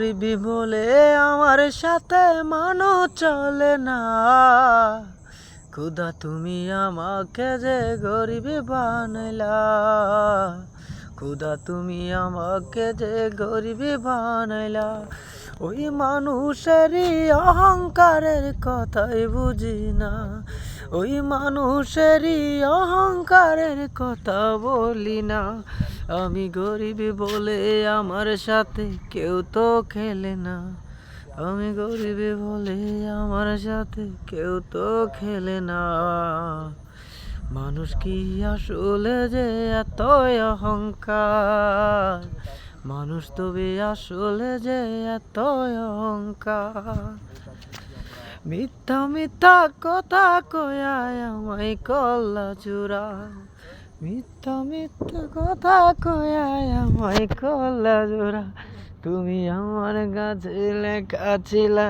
গরিবি বলে আমার সাথে মানো চলে না। খুদা, তুমি আমাকে যে গরিবি বানাইলা। খুদা, তুমি আমাকে যে গরিবি বানাইলা। ওই মানুষেরই অহংকারের কথাই বুঝি না। ওই মানুষেরই অহংকারের কথা বলি না। আমি গরিবি বলে আমার সাথে কেউ তো খেলে না। আমি গরিবি বলে আমার সাথে কেউ তো খেলে না। মানুষ কি আসলে যে এত অহংকার? মানুষ তবে আসলে যে এত অহংকার? মিথ্যা মিথ্যা কথা কয়ায় আমায় কল্লা চূড়া। মিথ্যা মিথ্যা কথা কয়ায় আমায় কল্লা জোড়া তুমি আমার কাছে লেখা ছিলা।